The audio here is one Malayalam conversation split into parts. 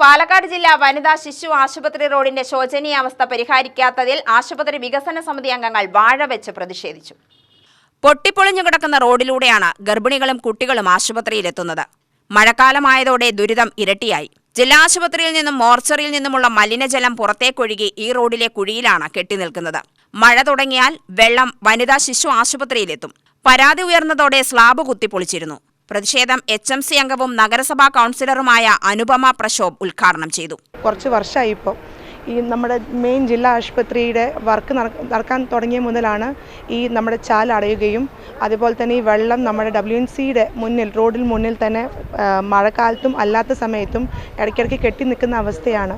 പാലക്കാട് ജില്ലാ വനിതാ ശിശു ആശുപത്രി റോഡിന്റെ ശോചനീയാവസ്ഥ പരിഹരിക്കാത്തതിൽ ആശുപത്രി വികസന സമിതി അംഗങ്ങൾ വാഴ വെച്ച് പ്രതിഷേധിച്ചു. പൊട്ടിപ്പൊളിഞ്ഞു കിടക്കുന്ന റോഡിലൂടെയാണ് ഗർഭിണികളും കുട്ടികളും ആശുപത്രിയിലെത്തുന്നത്. മഴക്കാലമായതോടെ ദുരിതം ഇരട്ടിയായി. ജില്ലാ ആശുപത്രിയിൽ നിന്നും മോർച്ചറിയിൽ നിന്നുമുള്ള മലിനജലം പുറത്തേക്കൊഴുകി ഈ റോഡിലെ കുഴിയിലാണ് കെട്ടിനിൽക്കുന്നത്. മഴ തുടങ്ങിയാൽ വെള്ളം വനിതാ ശിശു ആശുപത്രിയിലെത്തും. പരാതി ഉയർന്നതോടെ സ്ലാബ് കുത്തിപ്പൊളിച്ചിരുന്നു. പ്രതിഷേധം എച്ച് എം സി അംഗവും നഗരസഭാ കൗൺസിലറുമായ അനുപമ പ്രശോഭ് ഉദ്ഘാടനം ചെയ്തു. കുറച്ച് വർഷമായി ഇപ്പോൾ ഈ നമ്മുടെ മെയിൻ ജില്ലാ ആശുപത്രിയുടെ വർക്ക് നടക്കാൻ തുടങ്ങിയ മുതലാണ് ഈ നമ്മുടെ ചാൽ അടയുകയും. അതുപോലെ തന്നെ ഈ വെള്ളം നമ്മുടെ ഡബ്ല്യു എൻ സിയുടെ മുന്നിൽ റോഡിൽ മുന്നിൽ തന്നെ മഴക്കാലത്തും അല്ലാത്ത സമയത്തും ഇടയ്ക്കിടയ്ക്ക് കെട്ടി നിൽക്കുന്ന അവസ്ഥയാണ്.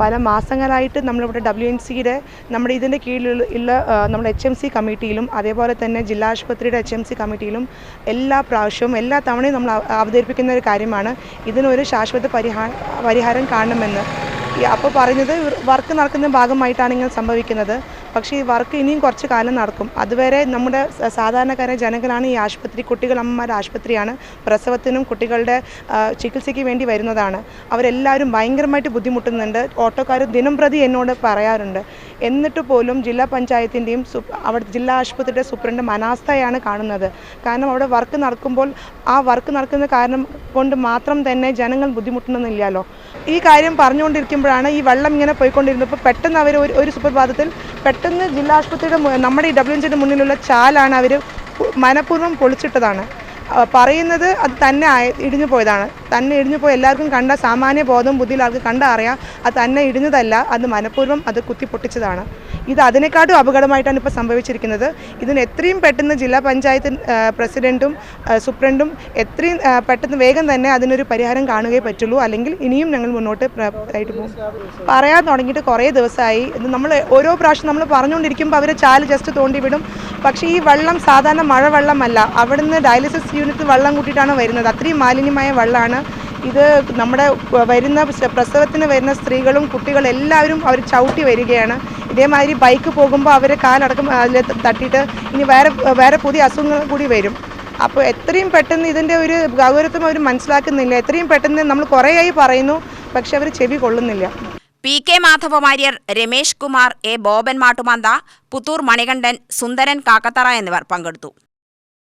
പല മാസങ്ങളായിട്ട് നമ്മളിവിടെ ഡബ്ല്യു എൻ സിയുടെ നമ്മുടെ ഇതിന്റെ കീഴിലുള്ള നമ്മുടെ എച്ച് എം സി കമ്മിറ്റിയിലും അതേപോലെ തന്നെ ജില്ലാ ആശുപത്രിയുടെ എച്ച് എം സി കമ്മിറ്റിയിലും എല്ലാ പ്രാവശ്യവും എല്ലാ തവണയും നമ്മൾ അവ- അവതരിപ്പിക്കുന്ന ഒരു കാര്യമാണ്. ഇതിനൊരു ശാശ്വത പരിഹാ പരിഹാരം കാണണമെന്ന്. അപ്പോൾ പറയുന്നത് വർക്ക് നടക്കുന്ന ഭാഗമായിട്ടാണ് ഇങ്ങനെ സംഭവിക്കുന്നത്. പക്ഷേ ഈ വർക്ക് ഇനിയും കുറച്ച് കാലം നടക്കും. അതുവരെ നമ്മുടെ സാധാരണക്കാരായ ജനങ്ങളാണ് ഈ ആശുപത്രി കുട്ടികൾ അമ്മമാരുടെ ആശുപത്രിയാണ് പ്രസവത്തിനും കുട്ടികളുടെ ചികിത്സയ്ക്ക് വേണ്ടി വരുന്നതാണ്. അവരെല്ലാവരും ഭയങ്കരമായിട്ട് ബുദ്ധിമുട്ടുന്നുണ്ട്. ഓട്ടോക്കാർ ദിനം പ്രതി എന്നോട് പറയാറുണ്ട്. എന്നിട്ട് പോലും ജില്ലാ പഞ്ചായത്തിന്റെയും അവിടെ ജില്ലാ ആശുപത്രിയുടെ സൂപ്രണ്ട് അനാസ്ഥയാണ് കാണുന്നത്. കാരണം അവിടെ വർക്ക് നടക്കുമ്പോൾ ആ വർക്ക് നടക്കുന്ന കാരണം കൊണ്ട് മാത്രം തന്നെ ജനങ്ങൾ ബുദ്ധിമുട്ടുന്നില്ലല്ലോ ഈ കാര്യം പറഞ്ഞുകൊണ്ടിരിക്കുമ്പോഴാണ് ഈ വെള്ളം ഇങ്ങനെ പോയിക്കൊണ്ടിരുന്നപ്പോൾ പെട്ടെന്ന് അവർ ഒരു ഒരു സുപ്രഭാതത്തിൽ പെട്ടെന്ന് ജില്ലാ ആശുപത്രിയുടെ നമ്മുടെ ഈ ഡബ്ല്യു എൻ മുന്നിലുള്ള ചാലാണ് അവർ മനഃപൂർവം പൊളിച്ചിട്ടതാണ്. പറയുന്നത് അത് തന്നെ ഇടിഞ്ഞു പോയതാണ്. തന്നെ ഇടിഞ്ഞു പോയി എല്ലാവർക്കും കണ്ട സാമാന്യ ബോധം ബുദ്ധിയിൽ കണ്ട അറിയാം. അത് തന്നെ ഇടിഞ്ഞതല്ല അത് മനഃപൂർവം അത് കുത്തി പൊട്ടിച്ചതാണ് ഇത് അതിനെക്കാട്ടും അപകടമായിട്ടാണ് ഇപ്പോൾ സംഭവിച്ചിരിക്കുന്നത്. ഇതിന് എത്രയും പെട്ടെന്ന് ജില്ലാ പഞ്ചായത്ത് പ്രസിഡന്റും സൂപ്രണ്ടും എത്രയും പെട്ടെന്ന് വേഗം തന്നെ അതിനൊരു പരിഹാരം കാണുകയേ പറ്റുള്ളൂ. അല്ലെങ്കിൽ ഇനിയും ഞങ്ങൾ മുന്നോട്ട് ആയിട്ട് പോകും. പറയാൻ തുടങ്ങിയിട്ട് കുറേ ദിവസമായി. ഇത് നമ്മൾ ഓരോ പ്രാവശ്യം നമ്മൾ പറഞ്ഞുകൊണ്ടിരിക്കുമ്പോൾ അവരെ ചാൽ ജസ്റ്റ് തോണ്ടി വിടും. പക്ഷേ ഈ വെള്ളം സാധാരണ മഴവെള്ളമല്ല. അവിടുന്ന് ഡയാലിസിസ് യൂണിറ്റ് വെള്ളം കൂട്ടിയിട്ടാണ് വരുന്നത്. അത്രയും മാലിന്യമായ വെള്ളമാണ് ഇത് നമ്മുടെ വരുന്ന പ്രസവത്തിന് വരുന്ന സ്ത്രീകളും കുട്ടികളും എല്ലാവരും അവർ ചവിട്ടി വരികയാണ്. ഇതേമാതിരി ബൈക്ക് പോകുമ്പോൾ അവർ കാലടക്കം അതിൽ തട്ടിയിട്ട് ഇനി വേറെ വേറെ പുതിയ അസുഖങ്ങൾ കൂടി വരും. അപ്പോൾ എത്രയും പെട്ടെന്ന് ഇതിന്റെ ഒരു ഗൗരവത്വം അവർ മനസ്സിലാക്കുന്നില്ല. എത്രയും പെട്ടെന്ന് നമ്മൾ കുറേയായി പറയുന്നു പക്ഷെ അവർ ചെവി കൊള്ളുന്നില്ല. P K Madhava Warrier Ramesh Kumar A Boban Mattumantha Puthur Manikandan Sundaran Kakkathara എന്നിവർ പങ്കെടുത്തു.